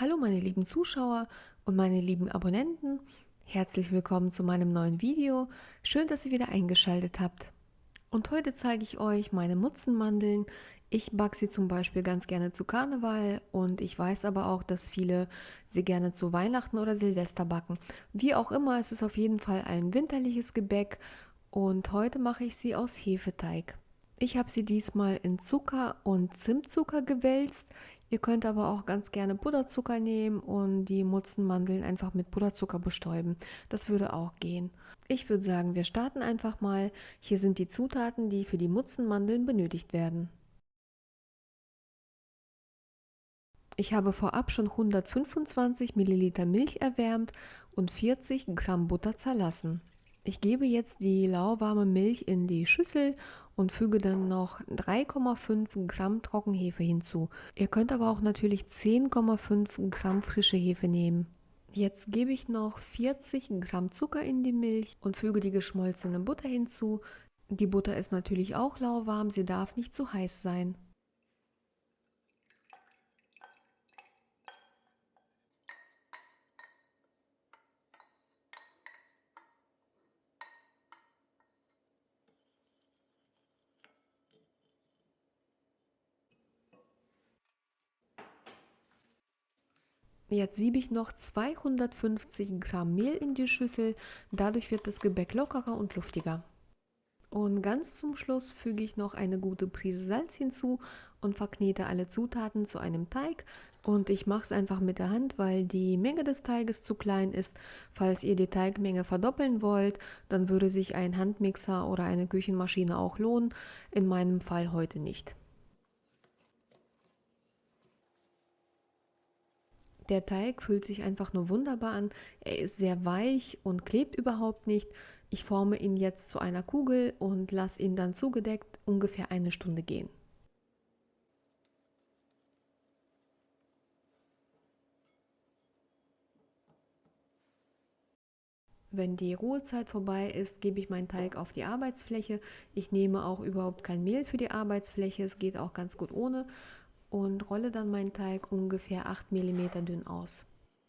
Hallo meine lieben Zuschauer und meine lieben Abonnenten. Herzlich willkommen zu meinem neuen Video. Schön, dass ihr wieder eingeschaltet habt. Und heute zeige ich euch meine Mutzenmandeln. Ich backe sie zum Beispiel ganz gerne zu Karneval und ich weiß aber auch, dass viele sie gerne zu Weihnachten oder Silvester backen. Wie auch immer, es ist auf jeden Fall ein winterliches Gebäck und heute mache ich sie aus Hefeteig. Ich habe sie diesmal in Zucker und Zimtzucker gewälzt. Ihr könnt aber auch ganz gerne Puderzucker nehmen und die Mutzenmandeln einfach mit Puderzucker bestäuben. Das würde auch gehen. Ich würde sagen, wir starten einfach mal. Hier sind die Zutaten, die für die Mutzenmandeln benötigt werden. Ich habe vorab schon 125 Milliliter Milch erwärmt und 40 Gramm Butter zerlassen. Ich gebe jetzt die lauwarme Milch in die Schüssel und füge dann noch 3,5 Gramm Trockenhefe hinzu. Ihr könnt aber auch natürlich 10,5 Gramm frische Hefe nehmen. Jetzt gebe ich noch 40 Gramm Zucker in die Milch und füge die geschmolzene Butter hinzu. Die Butter ist natürlich auch lauwarm, sie darf nicht zu heiß sein. Jetzt siebe ich noch 250 Gramm Mehl in die Schüssel, dadurch wird das Gebäck lockerer und luftiger. Und ganz zum Schluss füge ich noch eine gute Prise Salz hinzu und verknete alle Zutaten zu einem Teig. Und ich mache es einfach mit der Hand, weil die Menge des Teiges zu klein ist. Falls ihr die Teigmenge verdoppeln wollt, dann würde sich ein Handmixer oder eine Küchenmaschine auch lohnen. In meinem Fall heute nicht. Der Teig fühlt sich einfach nur wunderbar an. Er ist sehr weich und klebt überhaupt nicht. Ich forme ihn jetzt zu einer Kugel und lasse ihn dann zugedeckt ungefähr eine Stunde gehen. Wenn die Ruhezeit vorbei ist, gebe ich meinen Teig auf die Arbeitsfläche. Ich nehme auch überhaupt kein Mehl für die Arbeitsfläche. Es geht auch ganz gut ohne und rolle dann meinen Teig ungefähr 8 mm dünn aus.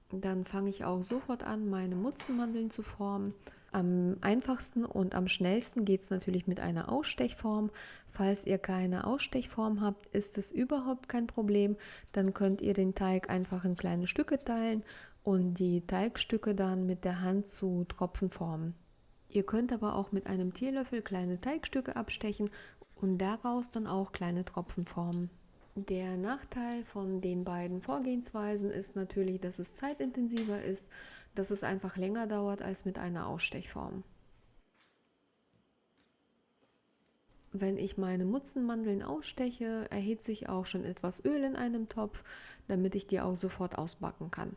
Dann fange ich auch sofort an, meine Mutzenmandeln zu formen. Am einfachsten und am schnellsten geht es natürlich mit einer Ausstechform. Falls ihr keine Ausstechform habt, ist es überhaupt kein Problem. Dann könnt ihr den Teig einfach in kleine Stücke teilen und die Teigstücke dann mit der Hand zu Tropfen formen. Ihr könnt aber auch mit einem Teelöffel kleine Teigstücke abstechen und daraus dann auch kleine Tropfen formen. Der Nachteil von den beiden Vorgehensweisen ist natürlich, dass es zeitintensiver ist, dass es einfach länger dauert als mit einer Ausstechform. Wenn ich meine Mutzenmandeln aussteche, erhitzt sich auch schon etwas Öl in einem Topf, damit ich die auch sofort ausbacken kann.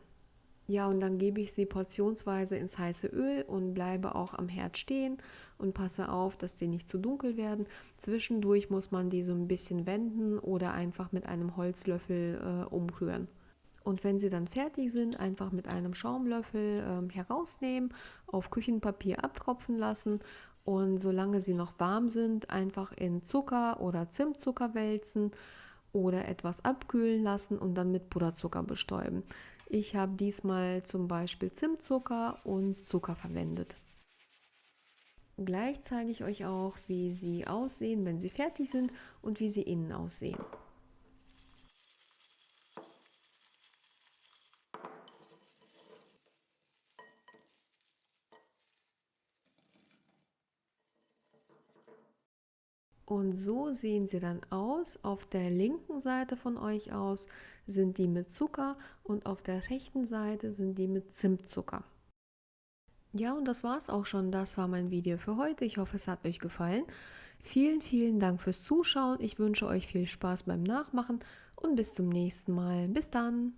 Ja, und dann gebe ich sie portionsweise ins heiße Öl und bleibe auch am Herd stehen und passe auf, dass die nicht zu dunkel werden. Zwischendurch muss man die so ein bisschen wenden oder einfach mit einem Holzlöffel äh, umrühren. Und wenn sie dann fertig sind, einfach mit einem Schaumlöffel äh, herausnehmen, auf Küchenpapier abtropfen lassen und solange sie noch warm sind, einfach in Zucker oder Zimtzucker wälzen oder etwas abkühlen lassen und dann mit Puderzucker bestäuben. Ich habe diesmal zum Beispiel Zimtzucker und Zucker verwendet. Gleich zeige ich euch auch, wie sie aussehen, wenn sie fertig sind und wie sie innen aussehen. Und so sehen sie dann aus. Auf der linken Seite von euch aus sind die mit Zucker und auf der rechten Seite sind die mit Zimtzucker. Ja, und das war's auch schon. Das war mein Video für heute. Ich hoffe, es hat euch gefallen. Vielen, vielen Dank fürs Zuschauen. Ich wünsche euch viel Spaß beim Nachmachen und bis zum nächsten Mal. Bis dann.